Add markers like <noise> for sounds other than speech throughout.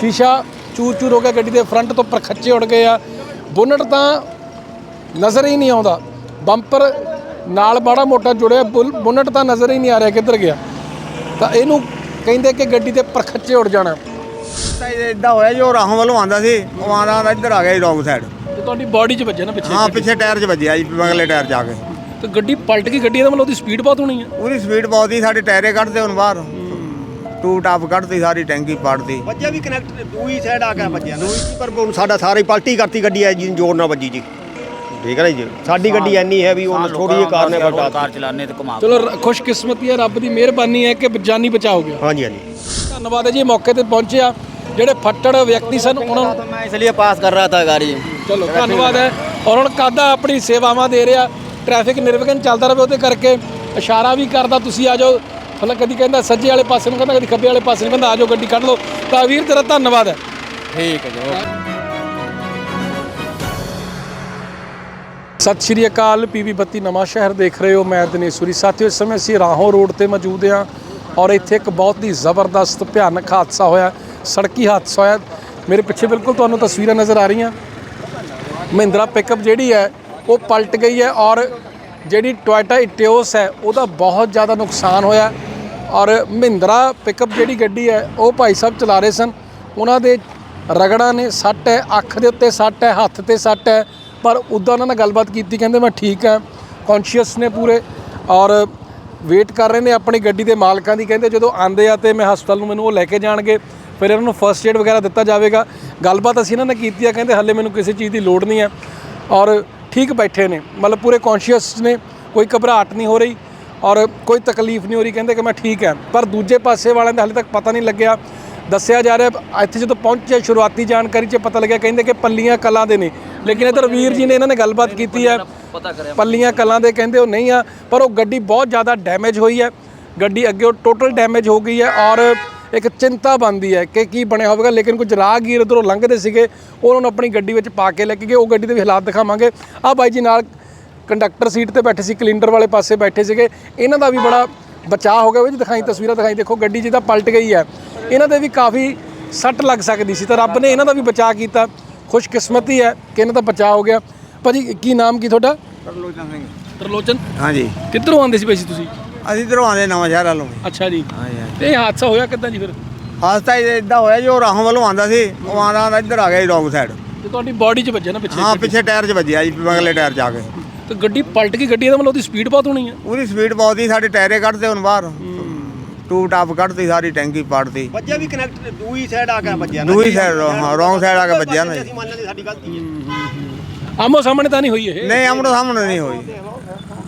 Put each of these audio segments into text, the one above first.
ਸ਼ੀਸ਼ਾ ਚੂਰ ਚੂਰ ਹੋ ਗਿਆ ਗੱਡੀ ਦੇ ਫਰੰਟ ਤੋਂ ਪਰਖੱਚੇ ਉੱਡ ਗਏ ਆ। ਬੋਨਟ ਤਾਂ ਨਜ਼ਰ ਹੀ ਨਹੀਂ ਆਉਂਦਾ। ਬੰਪਰ ਨਾਲ ਮਾੜਾ ਮੋਟਾ ਜੁੜਿਆ ਬੋਨਟ ਤਾਂ ਨਜ਼ਰ ਹੀ ਨਹੀਂ ਆ ਰਿਹਾ ਕਿੱਧਰ ਗਿਆ। ਤਾਂ ਇਹਨੂੰ ਕਹਿੰਦੇ ਕਿ ਗੱਡੀ ਦੇ ਪਰਖੱਚੇ ਉੱਡ ਜਾਣਾ। ਤਾਂ ਇਦਾਂ ਹੋਇਆ ਜੋ ਰਾਹੋਂ ਵੱਲੋਂ ਆਂਦਾ ਸੀ ਉਹ ਆਂਦਾ ਆਂਦਾ ਇੱਧਰ ਆ ਗਿਆ ਜੀ ਰੌਂਗ ਸਾਈਡ ਤੇ ਤੁਹਾਡੀ ਬਾਡੀ 'ਚ ਵੱਜਿਆ ਨਾ ਪਿੱਛੇ ਹਾਂ ਪਿੱਛੇ ਟਾਇਰ 'ਚ ਵੱਜਿਆ ਜੀ ਮਗਲੇ ਟਾਇਰ 'ਚ ਆ ਕੇ। ਤੇ ਗੱਡੀ ਪਲਟ ਗਈ ਗੱਡੀ ਦਾ ਮਤਲਬ ਉਹਦੀ ਸਪੀਡ ਬਹੁਤ ਹੋਣੀ ਹੈ ਉਹਦੀ ਸਪੀਡ ਬਹੁਤ ਸੀ ਸਾਡੇ ਟਾਇਰੇ ਕੱਢਦੇ ਹੁਣ ਬਾਹਰ। ਟੂਟ ਆਪ ਕੱਢਤੀ ਸਾਰੀ ਟੈਂਕੀ ਪਾੜਤੀ। ਵੱਜਿਆ ਵੀ ਕਨੈਕਟ ਦੂਈ ਸਾਈਡ ਆ ਗਿਆ ਵੱਜਿਆ ਦੂਈ ਪਰ ਹੁਣ ਸਾਡਾ ਸਾਰਾ ਹੀ ਕਰਤੀ ਗੱਡੀ ਐ ਜੀ ਜੋਰ ਨਾਲ ਵੱਜੀ ਜੀ। ਠੀਕ ਹੈ ਜੀ? ਸਾਡੀ ਗੱਡੀ ਐਨੀ ਹੈ ਵੀ ਉਹ ਥੋੜੀ ਜਿਹੀ ਕਾਰਨ ਹੈ ਬਟਾ ਚਲਾਣੇ ਤੇ ਘੁਮਾ ਚਲੋ ਖੁਸ਼ਕਿਸਮਤੀ ਹੈ ਰੱਬ ਦੀ ਮਿਹਰਬਾਨੀ ਹੈ ਕਿ ਜਾਨੀ ਬਚਾ ਗਿਆ ਹਾਂਜੀ ਹਾਂਜੀ। ਧੰਨਵਾਦ ਹੈ ਜੀ ਮੌਕੇ ਤੇ ਪਹੁੰਚਿਆ ਜਿਹੜੇ ਫੱਟੜ ਵਿਅਕਤੀ ਸਨ ਉਹਨਾਂ ਨੂੰ ਮੈਂ ਇਸ ਲਈ ਪਾਸ ਕਰ ਰਹਾ ਥਾ ਗਾੜੀ ਚਲੋ ਧੰਨਵਾਦ ਹੈ। ਔਰ ਹੁਣ ਕਾਦਾ ਆਪਣੀ ਸੇਵਾਵਾਂ ਦੇ ਰਿਹਾ? ਟ੍ਰੈਫਿਕ ਨਿਰਵਿਘਨ ਚੱਲਦਾ ਰਹੇ ਉਹਦੇ ਕਰਕੇ। ਇਸ਼ਾਰਾ ਵੀ ਕਰਦਾ ਤੁਸੀਂ ਆ ਜਾਓ। ਮਤਲਬ ਕਦੀ ਕਹਿੰਦਾ ਸੱਜੇ ਵਾਲੇ ਪਾਸੇ ਨੂੰ ਕਹਿੰਦਾ ਕਦੀ ਖੱਬੇ ਵਾਲੇ ਪਾਸੇ ਨੂੰ ਕਹਿੰਦਾ ਆ ਜਾਓ ਗੱਡੀ ਕੱਢ ਲਓ। ਤਾਂ ਵੀਰ ਤੇਰਾ ਧੰਨਵਾਦ ਹੈ। ਠੀਕ ਹੈ ਜੀ ਸਤਿ ਸ਼੍ਰੀ ਅਕਾਲ ਪੀਵੀ ਬੱਤੀ ਨਵਾਂ ਸ਼ਹਿਰ ਦੇਖ ਰਹੇ ਹੋ। ਮੈਂ ਦਿਨੇਸ਼ਵਰੀ ਸਾਥੀਓ ਇਸ ਸਮੇਂ ਅਸੀਂ ਰਾਹੋਂ ਰੋਡ ਤੇ ਮੌਜੂਦ ਹਾਂ ਔਰ ਇੱਥੇ ਇੱਕ ਬਹੁਤ ਹੀ ਜ਼ਬਰਦਸਤ ਭਿਆਨਕ ਹਾਦਸਾ ਹੋਇਆ। ਸੜਕੀ ਹਾਦਸਾ ਹੋਇਆ। ਮੇਰੇ ਪਿੱਛੇ ਬਿਲਕੁਲ ਤੁਹਾਨੂੰ ਤਸਵੀਰਾਂ ਨਜ਼ਰ ਆ ਰਹੀਆਂ। ਮਹਿੰਦਰਾ ਪਿਕਅਪ ਜਿਹੜੀ ਹੈ ਉਹ ਪਲਟ ਗਈ ਹੈ ਔਰ ਜਿਹੜੀ ਟੋਇਟਾ ਇਟਿਓਸ ਹੈ, ਉਹਦਾ ਬਹੁਤ ਜ਼ਿਆਦਾ ਨੁਕਸਾਨ ਹੋਇਆ। ਔਰ ਮਹਿੰਦਰਾ ਪਿਕਅਪ ਜਿਹੜੀ ਗੱਡੀ ਹੈ, ਉਹ ਭਾਈ ਸਾਹਿਬ ਚਲਾ ਰਹੇ ਸਨ। ਉਹਨਾਂ ਦੇ ਰਗੜਾਂ ਨੇ ਸੱਟ ਹੈ, ਅੱਖ ਦੇ ਉੱਤੇ ਸੱਟ ਹੈ, ਹੱਥ ਤੇ ਸੱਟ ਹੈ। ਪਰ ਉੱਦਾਂ ਉਹਨਾਂ ਨਾਲ ਗੱਲਬਾਤ ਕੀਤੀ, ਕਹਿੰਦੇ ਮੈਂ ਠੀਕ ਹਾਂ ਕੌਨਸ਼ੀਅਸ ਨੇ ਪੂਰੇ। ਔਰ ਵੇਟ ਕਰ ਰਹੇ ਨੇ ਆਪਣੀ ਗੱਡੀ ਦੇ ਮਾਲਕਾਂ ਦੀ, ਕਹਿੰਦੇ ਜਦੋਂ ਆਂਦੇ ਆ ਤੇ ਮੈਂ ਹਸਪਤਾਲ ਨੂੰ ਮੈਨੂੰ ਉਹ ਲੈ ਕੇ ਜਾਣਗੇ, ਫਿਰ ਇਹਨਾਂ ਨੂੰ ਫਰਸਟ ਏਡ ਵਗੈਰਾ ਦਿੱਤਾ ਜਾਵੇਗਾ। ਗੱਲਬਾਤ ਅਸੀਂ ਇਹਨਾਂ ਨਾਲ ਕੀਤੀ ਆ, ਕਹਿੰਦੇ ਹੱਲੇ ਮੈਨੂੰ ਕਿਸੇ ਚੀਜ਼ ਦੀ ਲੋੜ ਨਹੀਂ ਹੈ। ਔਰ ਠੀਕ ਬੈਠੇ ਨੇ ਮਤਲਬ ਪੂਰੇ ਕੌਨਸ਼ੀਅਸ ਨੇ ਕੋਈ ਘਬਰਾਹਟ ਨਹੀਂ ਹੋ ਰਹੀ ਔਰ ਕੋਈ ਤਕਲੀਫ ਨਹੀਂ ਹੋ ਰਹੀ ਕਹਿੰਦੇ ਕਿ ਮੈਂ ਠੀਕ ਹਾਂ। ਪਰ ਦੂਜੇ ਪਾਸੇ ਵਾਲਿਆਂ ਦਾ ਹਲੇ ਤੱਕ ਪਤਾ ਨਹੀਂ ਲੱਗਿਆ। ਦੱਸਿਆ ਜਾ ਰਿਹਾ ਇੱਥੇ ਜਦੋਂ ਪਹੁੰਚੇ ਸ਼ੁਰੂਆਤੀ ਜਾਣਕਾਰੀ 'ਚ ਪਤਾ ਲੱਗਿਆ ਕਹਿੰਦੇ ਕਿ ਪੱਲੀਆਂ ਕਲਾਂ ਦੇ ਨੇ। ਲੇਕਿਨ ਇਧਰ ਵੀਰ ਜੀ ਨੇ ਇਹਨਾਂ ਨੇ ਗੱਲਬਾਤ ਕੀਤੀ ਹੈ। ਪੱਲੀਆਂ ਕਲਾਂ ਦੇ ਕਹਿੰਦੇ ਉਹ ਨਹੀਂ ਆ ਪਰ ਉਹ ਗੱਡੀ ਬਹੁਤ ਜ਼ਿਆਦਾ ਡੈਮੇਜ ਹੋਈ ਹੈ। ਗੱਡੀ ਅੱਗੇ ਟੋਟਲ ਡੈਮੇਜ ਹੋ ਗਈ ਹੈ ਔਰ ਇੱਕ ਚਿੰਤਾ ਬਣਦੀ ਹੈ ਕਿ ਕੀ ਬਣਿਆ ਹੋਵੇਗਾ ਲੇਕਿਨ ਕੁਝ ਰਾਹਗੀਰ ਉਧਰੋਂ ਲੰਘਦੇ ਸੀਗੇ ਉਹਨਾਂ ਨੂੰ ਆਪਣੀ ਗੱਡੀ ਵਿੱਚ ਪਾ ਕੇ ਲੈ ਕੇ ਗਏ। ਉਹ ਗੱਡੀ ਦੇ ਵੀ ਹਾਲਾਤ ਦਿਖਾਵਾਂਗੇ। ਆ ਬਾਈ ਜੀ ਨਾਲ ਕੰਡਕਟਰ ਸੀਟ ਤੇ ਬੈਠੇ ਸੀ ਕਲਿੰਡਰ ਵਾਲੇ ਪਾਸੇ ਬੈਠੇ ਸੀਗੇ। ਇਹਨਾਂ ਦਾ ਵੀ ਬੜਾ ਬਚਾਅ ਹੋ ਗਿਆ ਜੀ ਦਿਖਾਈ ਤਸਵੀਰਾਂ ਦਿਖਾਈ ਦੇਖੋ ਗੱਡੀ ਜਿਹਦਾ ਪਲਟ ਗਈ ਹੈ। ਇਹਨਾਂ ਦੇ ਵੀ ਕਾਫੀ ਸੱਟ ਲੱਗ ਸਕਦੀ ਸੀ ਤਾਂ ਰੱਬ ਨੇ ਇਹਨਾਂ ਦਾ ਵੀ ਬਚਾਅ ਕੀਤਾ। ਖੁਸ਼ਕਿਸਮਤੀ ਹੈ ਕਿ ਇਹਨਾਂ ਦਾ ਬਚਾਅ ਹੋ ਗਿਆ। ਭਾਜੀ ਕੀ ਨਾਮ ਕੀ ਤੁਹਾਡਾ? ਤਰਲੋਚਨ ਸਿੰਘ। ਤਰਲੋਚਨ? ਹਾਂਜੀ। ਕਿੱਧਰੋਂ ਆਉਂਦੇ ਸੀ ਭਾਈ ਤੁਸੀਂ? ਅਸੀਂ ਇੱਧਰੋਂ ਆਂਦੇ ਨਵਾਂ ਸ਼ਹਿਰ ਵੱਲੋਂ ਅੱਛਾ ਜੀ। ਹਾਂਜੀ ਹਾਂਜੀ ਤੇ ਇਹ ਹਾਦਸਾ ਹੋਇਆ ਕਿੱਦਾਂ ਜੀ ਫਿਰ? ਹਾਦਸਾ ਇਦਾਂ ਹੋਇਆ ਜੋ ਰਾਹੋਂ ਵੱਲੋਂ ਆਂਦਾ ਸੀ ਉਹ ਆਂਦਾ ਆਂਦਾ ਇੱਧਰ ਆ ਗਿਆ ਜੀ ਰੌਂਗ ਸਾਈਡ ਤੇ ਤੁਹਾਡੀ ਬਾਡੀ 'ਚ ਵੱਜਿਆ ਨਾ ਪਿੱਛੇ ਹਾਂ ਪਿੱਛੇ ਟਾਇਰ 'ਚ ਵੱਜਿਆ ਜੀ ਮਗਲੇ ਟਾਇਰ 'ਚ ਆ ਕੇ। ਤੇ ਗੱਡੀ ਪਲਟ ਗਈ ਗੱਡੀ ਦਾ ਮਤਲਬ ਉਹਦੀ ਸਪੀਡ ਬਹੁਤ ਹੋਣੀ ਹੈ ਉਹਦੀ ਸਪੀਡ ਬਹੁਤ ਸੀ ਸਾਡੇ ਟਾਇਰੇ ਕੱਢਦੇ ਹੁਣ ਬਾਹਰ। ਟੂ ਟਾਪ ਕੱਢਤੀ ਸਾਰੀ ਟੈਂਕੀ ਪਾੜਤੀ। ਵੱਜਿਆ ਵੀ ਕਨੈਕਟ ਦੂਈ ਸਾਈਡ ਆ ਗਿਆ ਵੱਜਿਆ ਦੂਈ ਸਾਈਡ ਹਾਂ ਰੌਂਗ ਸਾਈਡ ਆ ਕੇ ਵੱਜਿਆ ਨਾ ਜੀ। ਅਸੀਂ ਮੰਨਦੇ ਸਾਡੀ ਗਲਤੀ ਹੈ। ਆਮੋ ਸਾਹਮਣੇ ਤਾਂ ਨਹੀਂ ਹੋਈ ਇਹ? ਨਹੀਂ ਆਮਣੋ ਸਾਹਮਣੇ ਨਹੀਂ ਹੋਈ।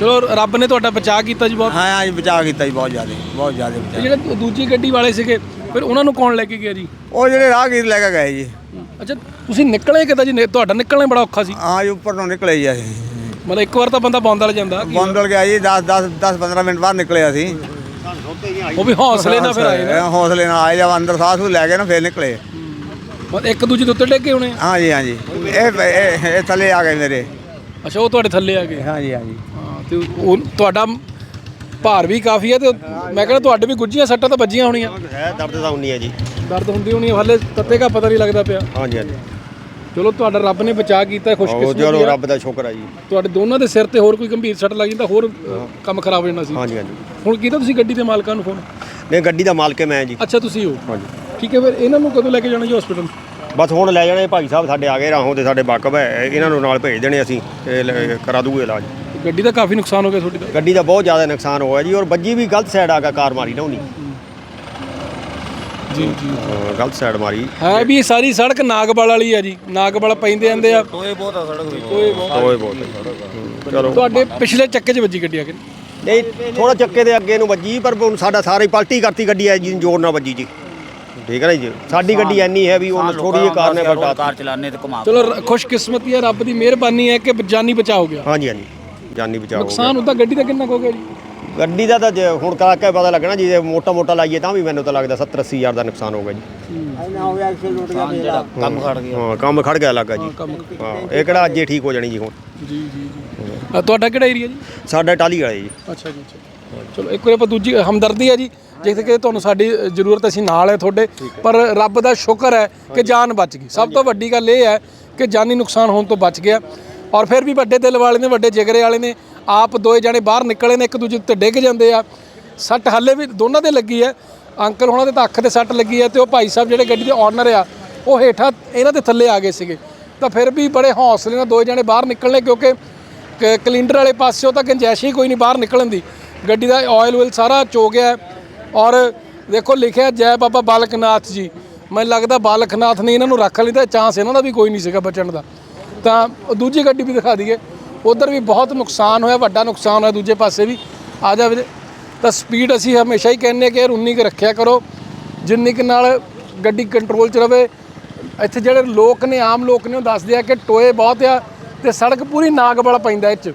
ਚਲੋ ਰੱਬ ਨੇ ਤੁਹਾਡਾ ਬਚਾਅ ਕੀਤਾ ਜੀ ਬਹੁਤ। ਹਾਂ ਹਾਂ ਜੀ ਬਚਾ ਕੀਤਾ ਜੀ ਬਹੁਤ ਜ਼ਿਆਦਾ ਬਹੁਤ ਜ਼ਿਆਦਾ ਤੇ ਬਚਾ ਜਿਹੜੇ ਦੂਜੀ ਗੱਡੀ ਵਾਲੇ ਸੀਗੇ ਫਿਰ ਉਹਨਾਂ ਨੂੰ ਕੌਣ ਲੈ ਕੇ ਗਿਆ ਜੀ? ਉਹ ਜਿਹੜੇ ਰਾਹਗੀਰ ਲੈ ਕੇ ਗਏ ਜੀ। ਅੱਛਾ ਤੁਸੀਂ ਨਿਕਲੇ ਕਿੱਦਾਂ ਜੀ? ਨਿ- ਤੁਹਾਡਾ ਨਿਕਲਣਾ ਹੀ ਬੜਾ ਔਖਾ ਸੀ। ਹਾਂ ਜੀ ਉੱਪਰ ਨੂੰ ਨਿਕਲੇ ਜੀ ਅਸੀਂ। ਮਤਲਬ ਇੱਕ ਵਾਰ ਤਾਂ ਬੰਦਾ ਬੰਦ ਵਾਲ ਜਾਂਦਾ। ਬੰਦਲ ਗਿਆ ਜੀ 10 10 10 15 ਮਿੰਟ ਬਾਅਦ ਨਿਕਲੇ ਅਸੀਂ। ਉਹ ਵੀ ਹੌਸਲੇ ਨਾਲ ਫਿਰ ਆਏ ਨਾ। ਹੌਸਲੇ ਨਾਲ ਆਏ ਜਦ ਅੰਦਰ ਸਾਹ ਸੂ ਲੈ ਕੇ ਨਾ ਫੇਰ ਨਿਕਲੇ। ਮਤਲਬ ਇੱਕ ਦੂਜੇ ਦੇ ਉੱਤੇ ਡਿੱਗੇ ਹੋਣੇ। ਹਾਂ ਜੀ ਹਾਂ ਜੀ। ਇਹ ਇਹ ਇਹ ਥੱਲੇ ਆ ਗਏ ਮੇਰੇ। ਅੱਛਾ ਉਹ ਤੁਹਾਡੇ ਥੱਲੇ ਆ ਗਏ। ਹਾਂ ਜੀ ਹਾਂ ਜੀ। ਹਾਂ ਤੇ ਉਹ ਤੁਹਾਡਾ ਭਾਰ ਵੀ ਕਾਫੀ ਹੈ ਤੇ ਮੈਂ ਕਹਿੰਦਾ ਤੁਹਾਡੇ ਵੀ ਗੁੱਜੀਆਂ ਸੱਟਾਂ ਤਾਂ ਵੱਜੀਆਂ ਹੋਣੀਆਂ। ਹੈ ਦਰਦ ਤਾਂ ਉਨੀ ਹੈ ਜੀ। ਦਰਦ ਹੁੰਦੀ ਹੋਣੀ ਹੈ, ਹਲੇ ਤੱਤੇ ਦਾ ਪਤਾ ਨਹੀਂ ਲੱਗਦਾ ਪਿਆ। ਹਾਂਜੀ ਹਾਂਜੀ। ਚਲੋ ਤੁਹਾਡਾ ਰੱਬ ਨੇ ਬਚਾਅ ਕੀਤਾ ਖੁਸ਼ਕਿਸਮਤ ਚਲੋ। ਰੱਬ ਦਾ ਸ਼ੁਕਰ ਹੈ ਜੀ। ਤੁਹਾਡੇ ਦੋਨਾਂ ਦੇ ਸਿਰ ਤੇ ਹੋਰ ਕੋਈ ਗੰਭੀਰ ਸੱਟ ਲੱਗ ਜਾਂਦਾ ਹੋਰ ਕੰਮ ਖਰਾਬ ਹੋ ਜਾਣਾ ਸੀ। ਹਾਂਜੀ ਹਾਂਜੀ। ਹੁਣ ਕੀਤਾ ਤੁਸੀਂ ਗੱਡੀ ਦੇ ਮਾਲਕਾਂ ਨੂੰ ਫੋਨ? ਨਹੀਂ ਗੱਡੀ ਦਾ ਮਾਲਕ ਹੈ ਮੈਂ ਜੀ। ਅੱਛਾ ਤੁਸੀਂ ਹੋ। ਹਾਂਜੀ। ਠੀਕ ਹੈ ਫਿਰ ਇਹਨਾਂ ਨੂੰ ਕਦੋਂ ਲੈ ਕੇ ਜਾਣਾ ਜੀ ਹਸਪੀਟਲ ਬਸ ਹੁਣ ਲੈ ਜਾਣੇ ਭਾਈ ਸਾਹਿਬ ਸਾਡੇ ਆ ਗਏ ਰਾਹੋਂ ਦੇ ਸਾਡੇ ਵਾਕਬ ਹੈ। ਇਹਨਾਂ ਨੂੰ ਨਾਲ ਭੇਜ ਦੇਣੇ ਅਸੀਂ ਤੇ ਕਰਾ ਦੂਗੇ ਇਲਾਜ। ਗੱਡੀ ਦਾ ਕਾਫੀ ਨੁਕਸਾਨ ਹੋ ਗਿਆ ਤੁਹਾਡੀ ਦਾ? ਗੱਡੀ ਦਾ ਬਹੁਤ ਜ਼ਿਆਦਾ ਨੁਕਸਾਨ ਹੋਇਆ ਜੀ ਔਰ ਵੱਜੀ ਵੀ ਗਲਤ ਸਾਈਡ ਆ ਕੇ ਕਾਰ ਮਾਰੀ ਨਾ ਉਹਨੀ। ਜੀ ਜੀ। ਹਾਂ, ਗਲਤ ਸਾਈਡ ਮਾਰੀ। ਹੈ ਵੀ ਇਹ ਸਾਰੀ ਸੜਕ ਨਾਗਵਾਲ ਵਾਲੀ ਆ ਜੀ ਨਾਗਵਾਲ ਪੈਂਦੇ ਆਂਦੇ ਆ। ਟੋਏ ਬਹੁਤ ਆ ਸੜਕ ਦੇ। ਟੋਏ ਬਹੁਤ ਹੂੰ, ਚਲੋ। ਤੁਹਾਡੇ ਪਿਛਲੇ ਚੱਕੇ 'ਚ ਵੱਜੀ ਗੱਡੀ ਆ ਕੇ? ਨਹੀਂ ਥੋੜਾ ਚੱਕੇ ਦੇ ਅੱਗੇ ਨੂੰ ਵੱਜੀ ਪਰ ਹੁਣ ਸਾਡਾ ਸਾਰਾ ਹੀ ਪਲਟੀ ਕਰਤੀ ਗੱਡੀ ਐ ਜੀ ਜ਼ੋਰ ਨਾਲ ਵੱਜੀ ਜੀ। ਠੀਕ ਹੈ ਨਾ ਜੀ? ਸਾਡੀ ਗੱਡੀ ਇੰਨੀ ਹੈ ਵੀ ਉਹ ਛੋਟੀ ਜਿਹੀ ਕਾਰ ਨੇ ਚਲਾने ਤੇ ਘੁਮਾ ਚਲੋ ਰ- ਖੁਸ਼ਕਿਸਮਤੀ ਹੈ ਰੱਬ ਦੀ ਮਿਹਰਬਾਨੀ ਹੈ ਕਿ ਜਾਨੀ ਬਚਾ ਹੋ ਗਿਆ। ਹਾਂਜੀ ਹਾਂਜੀ। ਜਾਨੀ ਬਚਾਓ ਨੁਕਸਾਨ ਉਹਦਾ ਗੱਡੀ ਦਾ ਕਿੰਨਾ ਕੁ ਹੋ ਗਿਆ ਜੀ? ਗੱਡੀ ਦਾ ਤਾਂ ਜੇ ਹੁਣ ਕਾ ਕੇ ਪਤਾ ਲੱਗਣਾ ਜੀ ਜੇ ਮੋਟਾ ਮੋਟਾ ਲਾਈਏ ਤਾਂ ਵੀ ਮੈਨੂੰ ਤਾਂ ਲੱਗਦਾ 70 80 ਹਜ਼ਾਰ ਦਾ ਨੁਕਸਾਨ ਹੋਊਗਾ ਜੀ। ਜਿਹੜਾ ਕੰਮ ਖੜ ਗਿਆ। ਹਾਂ ਕੰਮ ਖੜ ਗਿਆ ਲੱਗਾ ਜੀ। ਹਾਂ ਇਹ ਕਿਹੜਾ ਅੱਜ ਹੀ ਠੀਕ ਹੋ ਜਾਣੀ ਜੀ ਹੁਣ। ਜੀ ਜੀ ਜੀ। ਅ, ਤੁਹਾਡਾ ਕਿਹੜਾ ਏਰੀਆ ਜੀ? ਸਾਡਾ ਟਾਲੀ ਵਾਲੇ ਜੀ। ਅੱਛਾ ਜੀ ਅੱਛਾ। ਚਲੋ ਇੱਕ ਵਾਰ ਆਪਾਂ ਦੂਜੀ ਹਮਦਰਦੀ ਹੈ ਜੀ। ਜਿੱਥੇ ਕਿ ਤੁਹਾਨੂੰ ਸਾਡੀ ਜ਼ਰੂਰਤ ਅਸੀਂ ਨਾਲ ਹੈ ਤੁਹਾਡੇ। ਪਰ ਰੱਬ ਦਾ ਸ਼ੁਕਰ ਹੈ ਕਿ ਜਾਨ ਬਚ ਗਈ। ਸਭ ਤੋਂ ਵੱਡੀ ਗੱਲ ਇਹ ਹੈ ਕਿ ਜਾਨੀ ਨੁਕਸਾਨ ਹੋਣ ਤੋਂ ਬਚ ਗਿਆ। ਔਰ ਫਿਰ ਵੀ ਵੱਡੇ ਦਿਲ ਵਾਲੇ ਨੇ, ਵੱਡੇ ਜਿਗਰੇ ਵਾਲੇ ਨੇ, ਆਪ ਦੋਏ ਜਾਣੇ ਬਾਹਰ ਨਿਕਲੇ ਨੇ, ਇੱਕ ਦੂਜੇ ਉੱਤੇ ਡਿੱਗ ਜਾਂਦੇ ਆ। ਸੱਟ ਹੱਲੇ ਵੀ ਦੋਨਾਂ ਦੇ ਲੱਗੀ ਹੈ। ਅੰਕਲ ਹੋਣਾ ਦੇ ਤਾਂ ਅੱਖ ਤੇ ਸੱਟ ਲੱਗੀ ਹੈ ਤੇ ਉਹ ਭਾਈ ਸਾਹਿਬ ਜਿਹੜੇ ਗੱਡੀ ਦੇ ਓਨਰ ਆ, ਉਹ ਹੇਠਾਂ ਇਹਨਾਂ ਦੇ ਥੱਲੇ ਆ ਗਏ ਸੀਗੇ। ਤਾਂ ਫਿਰ ਵੀ ਬੜੇ ਹੌਸਲੇ ਨਾਲ ਦੋਏ ਜਾਣੇ ਬਾਹਰ ਨਿਕਲਣੇ, ਕਿਉਂਕਿ ਕ- ਕਲਿੰਡਰ ਵਾਲੇ ਪਾਸਿਓਂ ਤਾਂ ਗੁੰਜਾਇਸ਼ ਹੀ ਕੋਈ ਨਹੀਂ ਬਾਹਰ ਨਿਕਲਣ ਦੀ। ਗੱਡੀ ਦਾ ਆਇਲ ਓਇਲ ਸਾਰਾ ਚੋ ਗਿਆ ਔਰ ਦੇਖੋ ਲਿਖਿਆ ਜੈ ਬਾਬਾ ਬਾਲਕਨਾਥ ਜੀ। ਮੈਨੂੰ ਲੱਗਦਾ ਬਾਲਕਨਾਥ ਨੇ ਇਹਨਾਂ ਨੂੰ ਰੱਖ ਲਈ ਤਾਂ ਚਾਂਸ ਇਹਨਾਂ ਦਾ ਵੀ ਕੋਈ ਨਹੀਂ ਸੀਗਾ ਬਚਣ ਦਾ। ਤਾਂ ਉਹ ਦੂਜੀ ਗੱਡੀ ਵੀ ਦਿਖਾ ਦਈਏ। ਉਧਰ ਵੀ ਬਹੁਤ ਨੁਕਸਾਨ ਹੋਇਆ, ਵੱਡਾ ਨੁਕਸਾਨ ਹੋਇਆ ਦੂਜੇ ਪਾਸੇ ਵੀ। ਆ ਜਾ ਵੀਰੇ। ਤਾਂ ਸਪੀਡ ਅਸੀਂ ਹਮੇਸ਼ਾ ਹੀ ਕਹਿੰਨੇ ਕਿ ਯਾਰ ਉਨੀ ਕੁ ਰੱਖਿਆ ਕਰੋ, ਜਿੰਨੀ ਕੁ ਨਾਲ ਗੱਡੀ ਕੰਟਰੋਲ 'ਚ ਰਵੇ। ਇੱਥੇ ਜਿਹੜੇ ਲੋਕ ਨੇ, ਆਮ ਲੋਕ ਨੇ, ਉਹ ਦੱਸਦੇ ਆ ਕਿ ਟੋਏ ਬਹੁਤ ਆ ਤੇ ਸੜਕ ਪੂਰੀ ਨਾਗ ਵਾਲਾ ਪੈਂਦਾ ਇਹ 'ਚ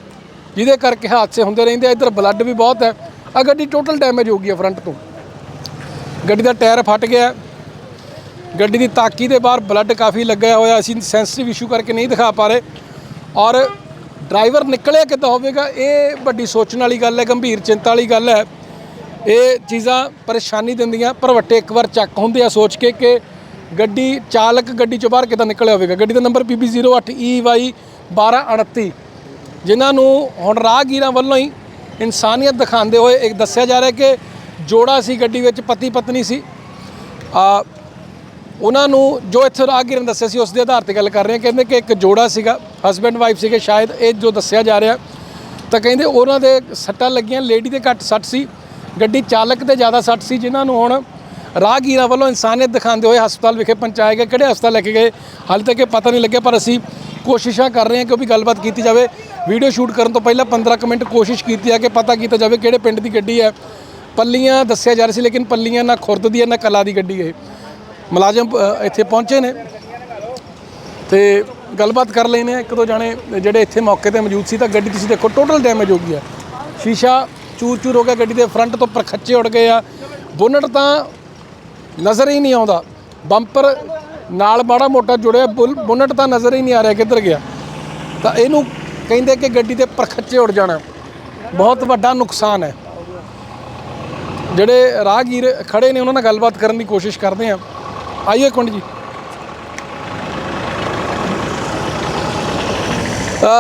ਜਿਹਦੇ ਕਰਕੇ ਹਾਦਸੇ ਹੁੰਦੇ ਰਹਿੰਦੇ ਆ। ਇੱਧਰ ਬਲੱਡ ਵੀ ਬਹੁਤ ਹੈ ਆ ਗੱਡੀ ਟੋਟਲ ਡੈਮੇਜ ਹੋ ਗਈ ਹੈ ਫਰੰਟ ਤੋਂ। ਗੱਡੀ ਦਾ ਟਾਇਰ ਫਟ ਗਿਆ। ਗੱਡੀ ਦੀ ਤਾਕੀ ਦੇ ਬਾਹਰ ਬਲੱਡ ਕਾਫੀ ਲੱਗਿਆ ਹੋਇਆ, ਅਸੀਂ ਸੈਂਸਿਟਿਵ ਇਸ਼ੂ ਕਰਕੇ ਨਹੀਂ ਦਿਖਾ ਪਾ ਰਹੇ। ਔਰ ਡਰਾਈਵਰ ਨਿਕਲਿਆ ਕਿੱਦਾਂ ਹੋਵੇਗਾ, ਇਹ ਵੱਡੀ ਸੋਚਣ ਵਾਲੀ ਗੱਲ ਹੈ, ਗੰਭੀਰ ਚਿੰਤਾ ਵਾਲੀ ਗੱਲ ਹੈ। ਇਹ ਚੀਜ਼ਾਂ ਪਰੇਸ਼ਾਨੀ ਦਿੰਦੀਆਂ ਭਰਵੱਟੇ ਇੱਕ ਵਾਰ ਚੱਕ ਹੁੰਦੇ ਆ ਸੋਚ ਕੇ ਕਿ ਗੱਡੀ ਚਾਲਕ ਗੱਡੀ ਚੋਂ ਬਾਹਰ ਕਿੱਦਾਂ ਨਿਕਲਿਆ ਹੋਵੇਗਾ। ਗੱਡੀ ਦਾ ਨੰਬਰ PB08EY 1229 ਜਿਨ੍ਹਾਂ ਨੂੰ ਹੁਣ ਰਾਹਗੀਰਾਂ ਵੱਲੋਂ ਹੀ ਇਨਸਾਨੀਅਤ ਦਿਖਾਉਂਦੇ ਹੋਏ ਇੱਕ ਦੱਸਿਆ ਜਾ ਰਿਹਾ ਕਿ ਜੋੜਾ ਸੀ ਗੱਡੀ ਵਿੱਚ, ਪਤੀ ਪਤਨੀ ਸੀ। ਆ ਉਹਨਾਂ ਨੂੰ ਜੋ ਇੱਥੇ ਰਾਹਗੀਰ ਨੇ ਦੱਸਿਆ ਸੀ, ਉਸ ਦੇ ਆਧਾਰ ਤੇ ਗੱਲ ਕਰ ਰਹੇ ਹਾਂ। ਕਹਿੰਦੇ ਕਿ ਇੱਕ ਜੋੜਾ ਸੀਗਾ ਹਸਬੈਂਡ ਵਾਈਫ ਸੀਗੇ, ਸ਼ਾਇਦ ਇਹ ਜੋ ਦੱਸਿਆ ਜਾ ਰਿਹਾ, ਤਾਂ ਕਹਿੰਦੇ ਉਹਨਾਂ ਦੇ ਸੱਟਾਂ ਲੱਗੀਆਂ ਲੇਡੀ ਦੇ ਘੱਟ ਸੱਟ ਸੀ, ਗੱਡੀ ਚਾਲਕ ਤੇ ਜ਼ਿਆਦਾ ਸੱਟ ਸੀ, ਜਿਨ੍ਹਾਂ ਨੂੰ ਹੁਣ ਰਾਹਗੀਰਾਂ ਵੱਲੋਂ ਇਨਸਾਨੀਅਤ ਦਿਖਾਉਂਦੇ ਹੋਏ ਹਸਪਤਾਲ ਵਿਖੇ ਪਹੁੰਚਾਏ ਗਏ। ਕਿਹੜੇ ਹਸਪਤਾਲ ਲੈ ਕੇ ਗਏ? ਹਾਲੇ ਤੱਕ ਇਹ ਪਤਾ ਨਹੀਂ ਲੱਗਿਆ, ਪਰ ਅਸੀਂ ਕੋਸ਼ਿਸ਼ਾਂ ਕਰ ਰਹੇ ਹਾਂ ਕਿ ਉਹ ਵੀ ਗੱਲਬਾਤ ਕੀਤੀ ਜਾਵੇ। ਵੀਡੀਓ ਸ਼ੂਟ ਕਰਨ ਤੋਂ ਪਹਿਲਾਂ 15 ਕੁ ਮਿੰਟ ਕੋਸ਼ਿਸ਼ ਕੀਤੀ ਹੈ ਕਿ ਪਤਾ ਕੀਤਾ ਜਾਵੇ ਕਿਹੜੇ ਪਿੰਡ ਦੀ ਗੱਡੀ ਹੈ। ਪੱਲੀਆਂ ਦੱਸਿਆ ਜਾ ਰਿਹਾ ਸੀ, ਲੇਕਿਨ ਪੱਲੀਆਂ ਨਾ ਖੁਰਦ ਦੀ ਹੈ, ਨਾ ਕਲਾ ਦੀ ਗੱਡੀ ਇਹ। ਮੁਲਾਜ਼ਮ ਇੱਥੇ ਪਹੁੰਚੇ ਨੇ ਤੇ ਗੱਲਬਾਤ ਕਰ ਲੈਨੇ ਆ। ਇੱਕ ਦੋ ਜਾਣੇ ਜਿਹੜੇ ਇੱਥੇ ਮੌਕੇ ਤੇ ਮੌਜੂਦ ਸੀ ਤਾਂ ਗੱਡੀ ਤੁਸੀਂ ਦੇਖੋ ਟੋਟਲ ਡੈਮੇਜ ਹੋ ਗਈ ਹੈ ਸ਼ੀਸ਼ਾ ਚੂਰ ਚੂਰ ਹੋ ਗਿਆ, ਗੱਡੀ ਦੇ ਫਰੰਟ ਤੋਂ ਪਰਖੱਚੇ ਉੱਡ ਗਏ ਆ। ਬੋਨਟ ਤਾਂ ਨਜ਼ਰ ਹੀ ਨਹੀਂ ਆਉਂਦਾ। ਬੰਪਰ ਨਾਲ ਮਾੜਾ ਮੋਟਾ ਜੁੜਿਆ, ਬੁਲ- ਬੋਨਟ ਤਾਂ ਨਜ਼ਰ ਹੀ ਨਹੀਂ ਆ ਰਿਹਾ ਕਿੱਧਰ ਗਿਆ। ਤਾਂ ਇਹਨੂੰ ਕਹਿੰਦੇ ਕਿ ਗੱਡੀ ਦੇ ਪਰਖੱਚੇ ਉੱਡ ਜਾਣਾ। ਬਹੁਤ ਵੱਡਾ ਨੁਕਸਾਨ ਹੈ। ਜਿਹੜੇ ਰਾਹਗੀਰ ਖੜੇ ਨੇ, ਉਹਨਾਂ ਨਾਲ ਗੱਲਬਾਤ ਕਰਨ ਦੀ ਕੋਸ਼ਿਸ਼ ਕਰਦੇ ਆ। ਆਈਏ ਕੁੰਡ ਜੀ।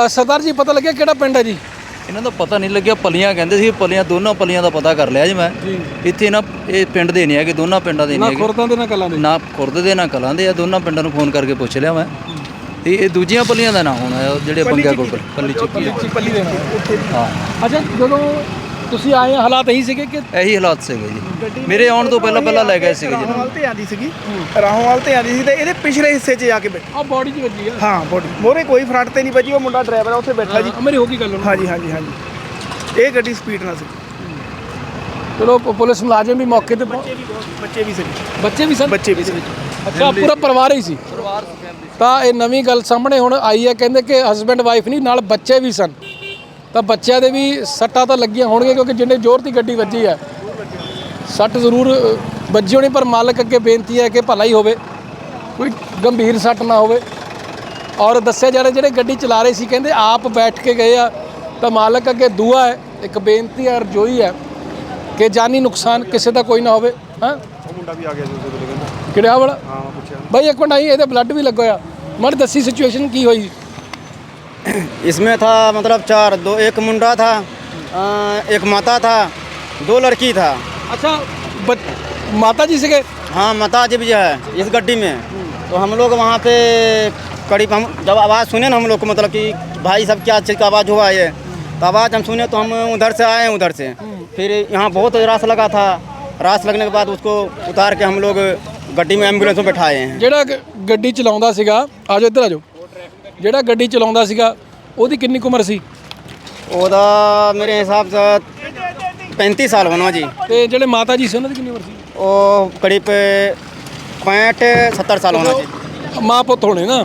ਸਰਦਾਰ ਜੀ ਪਤਾ ਲੱਗਿਆ ਕਿਹੜਾ ਪਿੰਡ ਹੈ ਜੀ? ਇਹਨਾਂ ਦਾ ਪਤਾ ਨਹੀਂ ਲੱਗਿਆ ਪਲੀਆਂ ਕਹਿੰਦੇ ਸੀ ਪਲੀਆਂ ਦੋਨੋਂ ਪਲੀਆਂ ਦਾ ਪਤਾ ਕਰ ਲਿਆ ਜੀ ਮੈਂ। ਇੱਥੇ ਨਾ ਇਹ ਪਿੰਡ ਦੇ ਨਹੀਂ ਹੈਗੇ ਦੋਨਾਂ ਪਿੰਡਾਂ ਦੇ ਨਾ ਨਹੀਂ ਹੈਗੇ। ਖੁਰਦਾਂ ਦੇ ਨਾ ਕਲਾਂ ਦੇ। ਨਾ ਖੁਰਦ ਦੇ ਨਾ ਕਲਾਂ ਦੇ ਆ ਦੋਨਾਂ ਪਿੰਡਾਂ ਨੂੰ ਫੋਨ ਕਰਕੇ ਪੁੱਛ ਲਿਆ ਮੈਂ। ਤੇ ਇਹ ਦੂਜੀਆਂ ਪਲੀਆਂ ਦਾ ਨਾ ਹੋਣਾ ਜਿਹੜੇ ਬੰਗਿਆ ਕੋਲ ਪੱਲੀ ਚੁੱਕੀ। ਪੱਲੀ ਦੇਣਾ ਹਾਂ। ਅੱਛਾ ਜਦੋਂ ਤੁਸੀਂ ਆਏ ਹਾਲਾਤ ਇਹੀ ਸੀਗੇ ਕਿ ਇਹੀ ਹਾਲਾਤ ਸੀਗੇ ਜੀ। ਮੇਰੇ ਆਉਣ ਤੋਂ ਪਹਿਲਾਂ ਪਹਿਲਾਂ ਲੈ ਗਏ ਸੀਗੇ ਜੀ। ਰਾਹੋਂ ਤੇ ਆਂਦੀ ਸੀਗੀ। ਰਾਹੋਂ ਵਾਲ ਤੇ ਆਂਦੀ ਸੀ ਤੇ ਇਹਦੇ ਪਿਛਲੇ ਹਿੱਸੇ 'ਚ ਜਾ ਕੇ ਬੈਠੀ। ਆ ਬੋਡੀ 'ਚ ਵੱਜੀ ਆ। ਹਾਂ ਬੋਡੀ ਮੋਰੇ ਕੋਈ ਫਰੰਟ ਤੇ ਨਹੀਂ ਵੱਜੀ ਉਹ ਮੁੰਡਾ ਡਰਾਈਵਰ ਆ ਉੱਥੇ ਬੈਠਾ ਜੀ। ਮੇਰੀ ਹੋ ਗਈ ਗੱਲ ਹਾਂਜੀ ਹਾਂਜੀ ਹਾਂਜੀ। ਇਹ ਗੱਡੀ ਸਪੀਡ ਨਾਲ ਸੀ। ਚਲੋ ਪੁਲਿਸ ਮੁਲਾਜ਼ਮ ਵੀ ਮੌਕੇ ਤੇ ਬੱਚੇ ਵੀ ਬੱਚੇ ਵੀ ਸੀ ਬੱਚੇ ਵੀ ਸਨ? ਬੱਚੇ ਵੀ ਸੀ ਅੱਛਾ ਪੂਰਾ ਪਰਿਵਾਰ ਹੀ ਸੀ। ਤਾਂ ਇਹ ਨਵੀਂ ਗੱਲ ਸਾਹਮਣੇ ਹੁਣ ਆਈ ਹੈ ਕਹਿੰਦੇ ਕਿ ਹਸਬੈਂਡ ਵਾਈਫ ਨਹੀਂ ਨਾਲ ਬੱਚੇ ਵੀ ਸਨ। ਤਾਂ ਬੱਚਿਆਂ ਦੇ ਵੀ ਸੱਟਾਂ ਤਾਂ ਲੱਗੀਆਂ ਹੋਣਗੀਆਂ ਕਿਉਂਕਿ ਜਿੰਨੇ ਜ਼ੋਰ ਦੀ ਗੱਡੀ ਵੱਜੀ ਹੈ ਸੱਟ ਜ਼ਰੂਰ ਵੱਜੀ ਹੋਣੀ ਪਰ ਮਾਲਕ ਅੱਗੇ ਬੇਨਤੀ ਹੈ ਕਿ ਭਲਾ ਹੀ ਹੋਵੇ ਕੋਈ ਗੰਭੀਰ ਸੱਟ ਨਾ ਹੋਵੇ। ਔਰ ਦੱਸਿਆ ਜਾ ਰਿਹਾ ਜਿਹੜੇ ਗੱਡੀ ਚਲਾ ਰਹੇ ਸੀ ਕਹਿੰਦੇ ਆਪ ਬੈਠ ਕੇ ਗਏ ਆ ਤਾਂ ਮਾਲਕ ਅੱਗੇ ਦੁਆ ਹੈ ਇੱਕ ਬੇਨਤੀ ਹੈ ਰਜੋਈ ਹੈ ਕਿ ਜਾਨੀ ਨੁਕਸਾਨ ਕਿਸੇ ਦਾ ਕੋਈ ਨਾ ਹੋਵੇ ਹਾਂ? ਉਹ ਮੁੰਡਾ ਵੀ ਆ ਗਿਆ ਜੀ ਕਹਿੰਦਾ। ਕਿਹੜਾ ਵਾਲਾ? ਹਾਂ ਪੁੱਛਿਆ। ਬਾਈ ਇੱਕ ਮਿੰਟ ਆਈ ਇਹਦੇ ਬਲੱਡ ਵੀ ਲੱਗਾ ਹੋਇਆ ਮੜ ਦੱਸੀ ਸਿਚੁਏਸ਼ਨ ਕੀ ਹੋਈ? <clears throat> इसमें था मतलब चार दो एक मुंडा था अ, एक माता था दो लड़की था ਅੱਛਾ ਬੱਚ- ਮਾਤਾ ਜੀ ਸੀਗੇ हाँ माता जी भी जो है इस गड्डी में तो हम लोग वहाँ पे करीब हम जब आवाज़ सुने ना हम लोग को मतलब कि भाई सब क्या चीज़ का आवाज़ हुआ है तो आवाज़ हम सुने तो हम उधर से आए उधर से फिर यहाँ बहुत रास लगा था रास लगने के बाद उसको उतार के हम लोग गड्डी में एम्बुलेंस में बैठाए हैं ਜਿਹੜਾ ਗ- ਗੱਡੀ ਚਲਾਉਂਦਾ ਸੀਗਾ ਆਜੋ ਇੱਧਰ ਆਜੋ ਜਿਹੜਾ ਗੱਡੀ ਚਲਾਉਂਦਾ ਸੀਗਾ ਉਹਦੀ ਕਿੰਨੀ ਕੁ ਉਮਰ ਸੀ ਉਹਦਾ ਮੇਰੇ ਹਿਸਾਬ से पैंतीस साल होना जी ਤੇ ਜਿਹੜੇ ਮਾਤਾ ਜੀ ਸੀ ਉਹਨਾਂ ਦੀ ਕਿੰਨੀ ਉਮਰ ਸੀ वो करीब पैंठ सत्तर साल होना चाहिए ਮਾਂ ਪੁੱਤ ਹੋਣੇ ਨਾ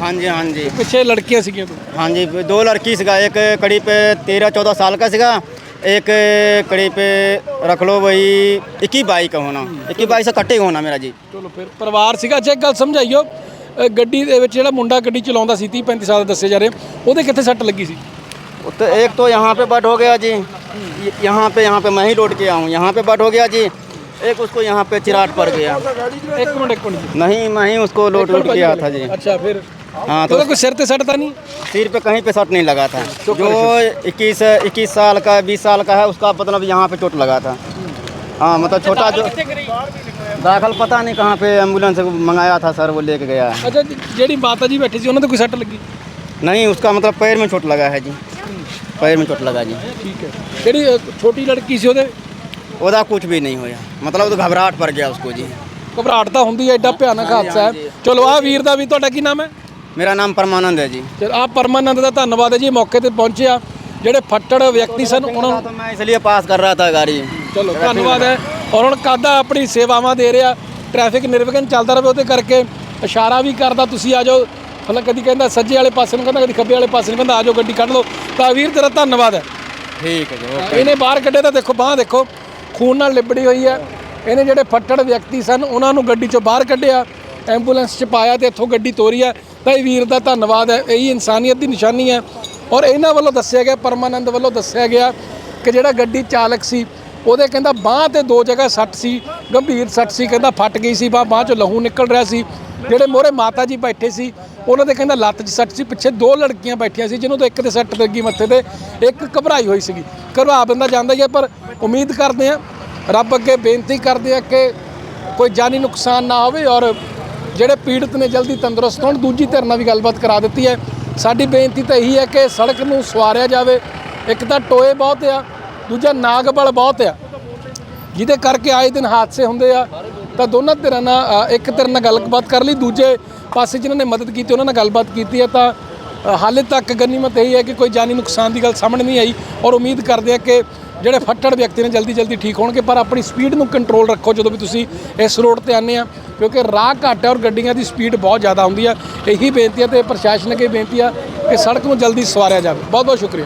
हाँ जी हाँ जी ਪਿੱਛੇ ਲੜਕੀਆਂ ਸੀਗੀਆਂ ਤੂੰ हाँ जी दो लड़की सीगा एक करीब तेरह चौदह साल का सीगा एक करीब रख लो वही इक्कीस बाई का होना इक्कीस बाई से कट्टे का होना मेरा जी ਚਲੋ ਫਿਰ ਪਰਿਵਾਰ ਸੀਗਾ ਅੱਛਾ ਇੱਕ ਗੱਲ ਸਮਝਾਈਓ ਅ, ਗੱਡੀ ਦੇ ਵਿੱਚ ਜਿਹੜਾ ਮੁੰਡਾ ਗੱਡੀ ਚਲਾਉਂਦਾ ਸੀ 30 35 ਸਾਲ ਦਾ ਦੱਸੇ ਜਾ ਰਹੇ ਉਹਦੇ ਕਿੱਥੇ ਸੱਟ ਲੱਗੀ ਸੀ तो एक तो यहाँ पे बट हो गया जी य- यहाँ पे यहाँ पे मैं ही लौट के आऊँ यहाँ पे बट हो गया जी एक उसको यहाँ पे चिराट पड़ गया ਇੱਕ ਮਿੰਟ ਇੱਕ ਮਿੰਟ नहीं मैं ही उसको लोट उठ के आया था जी ਅੱਛਾ ਫਿਰ हाँ तो ਉਹਦਾ ਕੋਈ ਸਿਰ ਤੇ ਸੱਟ ਤਾਂ ਨਹੀਂ सिर पे कहीं पे सट नहीं लगा था जो इक्कीस इक्कीस साल का बीस साल का है उसका मतलब यहाँ पे चोट लगा था हाँ मतलब छोटा जो दाखिल पता नहीं कहाँ पे एम्बुलेंस मंगाया था सर वो लेके गया है ਅੱਛਾ ਜਿਹੜੀ ਮਾਤਾ ਜੀ ਬੈਠੀ ਸੀ ਉਹਨਾਂ ਤੇ ਕੋਈ ਸੱਟ ਲੱਗੀ नहीं उसका मतलब पैर में चोट लगा है जी पैर में चोट लगा जी ਠੀਕ ਹੈ ਜਿਹੜੀ ਅ, ਛੋਟੀ ਲੜਕੀ ਸੀ ਉਹਦੇ ਉਹਦਾ ਕੁਝ ਵੀ ਨਹੀਂ ਹੋਇਆ ਮਤਲਬ ਉਹ ਘਬਰਾਹਟ ਪੜ ਗਿਆ ਉਸਕੋ ਜੀ ਘਬਰਾਹਟ ਤਾਂ ਹੁੰਦੀ ਹੈ ਐਡਾ ਭਿਆਨਕ ਹਾਦਸਾ ਹੈ ਚਲੋ ਆ ਵੀਰ ਦਾ ਵੀ ਤੁਹਾਡਾ ਕੀ ਨਾਮ ਹੈ ਮੇਰਾ ਨਾਮ ਪਰਮਾਨੰਦ ਹੈ ਜੀ ਚਲ ਆ ਪਰਮਾਨੰਦ ਦਾ ਧੰਨਵਾਦ ਹੈ ਜੀ ਮੌਕੇ ਤੇ ਪਹੁੰਚਿਆ ਜਿਹੜੇ ਫੱਟੜ ਵਿਅਕਤੀ ਸਨ ਉਹਨਾਂ ਨੂੰ तो मैं इसलिए पास कर रहा था गाड़ी ਚਲੋ ਧੰਨਵਾਦ ਹੈ। ਔਰ ਹੁਣ ਕਾਦਾ ਆਪਣੀ ਸੇਵਾਵਾਂ ਦੇ ਰਿਹਾ? ਟ੍ਰੈਫਿਕ ਨਿਰਵਿਘਨ ਚੱਲਦਾ ਰਹੇ ਉਹਦੇ ਕਰਕੇ। ਇਸ਼ਾਰਾ ਵੀ ਕਰਦਾ ਤੁਸੀਂ ਆ ਜਾਓ। ਹਲਾ ਕਦੀ ਕਹਿੰਦਾ ਸੱਜੇ ਵਾਲੇ ਪਾਸੇ ਨੂੰ ਕਹਿੰਦਾ ਕਦੀ ਖੱਬੇ ਵਾਲੇ ਪਾਸੇ ਨੂੰ ਕਹਿੰਦਾ ਆ ਜਾਓ ਗੱਡੀ ਕੱਢ ਲਓ। ਤਾਂ ਵੀਰ ਤੇਰਾ ਧੰਨਵਾਦ ਹੈ। ਠੀਕ ਹੈ ਜੀ ਓਕੇ। ਇਹਨੇ ਬਾਹਰ ਕੱਢੇ ਤਾਂ ਦੇਖੋ ਬਾਹ ਦੇਖੋ। ਖੂਨ ਨਾਲ ਲਿਬੜੀ ਹੋਈ ਹੈ। ਇਹਨੇ ਜਿਹੜੇ ਫੱਟੜ ਵਿਅਕਤੀ ਸਨ ਉਹਨਾਂ ਨੂੰ ਗੱਡੀ ਚੋਂ ਬਾਹਰ ਕੱਢਿਆ। ਐਂਬੂਲੈਂਸ 'ਚ ਪਾਇਆ ਤੇ ਇੱਥੋਂ ਗੱਡੀ ਤੋਰੀ ਹੈ। ਤਾਂ ਇਹ ਵੀਰ ਦਾ ਧੰਨਵਾਦ ਹੈ। ਇਹੀ ਇਨਸਾਨੀਅਤ ਦੀ ਨਿਸ਼ਾਨੀ ਹੈ। ਔਰ ਇਹਨਾਂ ਵੱਲੋਂ ਦੱਸਿਆ ਗਿਆ ਪਰਮਾਨੰਦ ਵੱਲੋਂ ਦੱਸਿਆ ਗਿਆ ਕਿ ਜਿਹੜਾ ਗੱਡੀ ਚਾਲਕ ਸੀ ਉਹਦੇ ਕਹਿੰਦਾ ਬਾਹ ਤੇ ਦੋ ਜਗ੍ਹਾ ਸੱਟ ਸੀ, ਗੰਭੀਰ ਸੱਟ ਸੀ, ਕਹਿੰਦਾ ਫਟ ਗਈ ਸੀ, ਬਾਹ ਬਾਹ ਚੋਂ ਲਹੂ ਨਿਕਲ ਰਿਹਾ ਸੀ। ਜਿਹੜੇ ਮੋਰੇ ਮਾਤਾ ਜੀ ਬੈਠੇ ਸੀ, ਉਹਨਾਂ ਦੇ ਕਹਿੰਦਾ ਲੱਤ 'ਚ ਸੱਟ ਸੀ। ਪਿੱਛੇ ਦੋ ਲੜਕੀਆਂ ਬੈਠੀਆਂ ਸੀ, ਜਿਹਨੂੰ ਤੋਂ ਇੱਕ ਤੇ ਸੱਟ ਲੱਗੀ ਮੱਥੇ ਤੇ, ਇੱਕ ਘਬਰਾਈ ਹੋਈ ਸੀਗੀ। ਘਬਰਾ ਬੰਦਾ ਜਾਂਦਾ ਹੀ ਹੈ, ਪਰ ਉਮੀਦ ਕਰਦੇ ਆ ਰੱਬ ਅੱਗੇ ਬੇਨਤੀ ਕਰਦੇ ਆ ਕਿ ਕੋਈ ਜਾਨੀ ਨੁਕਸਾਨ ਨਾ ਹੋਵੇ ਔਰ ਜਿਹੜੇ ਪੀੜਤ ਨੇ ਜਲਦੀ ਤੰਦਰੁਸਤ ਹੋਣ, ਦੂਜੀ ਧਿਰ ਨਾਲ ਵੀ ਗੱਲਬਾਤ ਕਰਾ ਦਿੱਤੀ ਹੈ। ਸਾਡੀ ਬੇਨਤੀ ਤਾਂ ਇਹੀ ਹੈ ਕਿ ਸੜਕ ਨੂੰ ਸਵਾਰਿਆ ਜਾਵੇ। ਇੱਕ ਤਾਂ ਟੋਏ ਬਹੁਤ ਆ ਦੂਜਾ ਨਾਗਬਲ ਬਹੁਤ ਆ। ਜਿਹਦੇ ਕਰਕੇ ਆਏ ਦਿਨ ਹਾਦਸੇ ਹੁੰਦੇ ਆ। ਤਾਂ ਦੋਨਾਂ ਧਿਰਾਂ ਨਾਲ ਇੱਕ ਧਿਰ ਨਾਲ ਗੱਲਬਾਤ ਕਰ ਲਈ। ਦੂਜੇ ਪਾਸੇ ਜਿਨ੍ਹਾਂ ਨੇ ਮਦਦ ਕੀਤੀ, ਉਹਨਾਂ ਨਾਲ ਗੱਲਬਾਤ ਕੀਤੀ ਹੈ ਤਾਂ ਹਾਲੇ ਤੱਕ ਗਨੀਮਤ ਇਹ ਹੈ ਕਿ ਕੋਈ ਜਾਨੀ ਨੁਕਸਾਨ ਦੀ ਗੱਲ ਸਾਹਮਣੇ ਨਹੀਂ ਆਈ ਔਰ ਉਮੀਦ ਕਰਦੇ ਆ ਕਿ ਜਿਹੜੇ ਫੱਟੜ ਵਿਅਕਤੀ ਨੇ ਜਲਦੀ ਜਲਦੀ ਠੀਕ ਹੋਣਗੇ, ਪਰ ਆਪਣੀ ਸਪੀਡ ਨੂੰ ਕੰਟਰੋਲ ਰੱਖੋ ਜਦੋਂ ਵੀ ਤੁਸੀਂ ਇਸ ਰੋਡ ਤੇ ਆਉਂਦੇ ਆ, ਕਿਉਂਕਿ ਰਾਹ ਘੱਟ ਹੈ ਔਰ ਗੱਡੀਆਂ ਦੀ ਸਪੀਡ ਬਹੁਤ ਜ਼ਿਆਦਾ ਹੁੰਦੀ ਆ। ਇਹੀ ਬੇਨਤੀ ਹੈ ਤੇ ਪ੍ਰਸ਼ਾਸਨ ਅੱਗੇ ਬੇਨਤੀ ਆ ਕਿ ਸੜਕ ਨੂੰ ਜਲਦੀ ਸਵਾਰਿਆ ਜਾਵੇ। ਬਹੁਤ ਬਹੁਤ ਸ਼ੁਕਰੀਆ।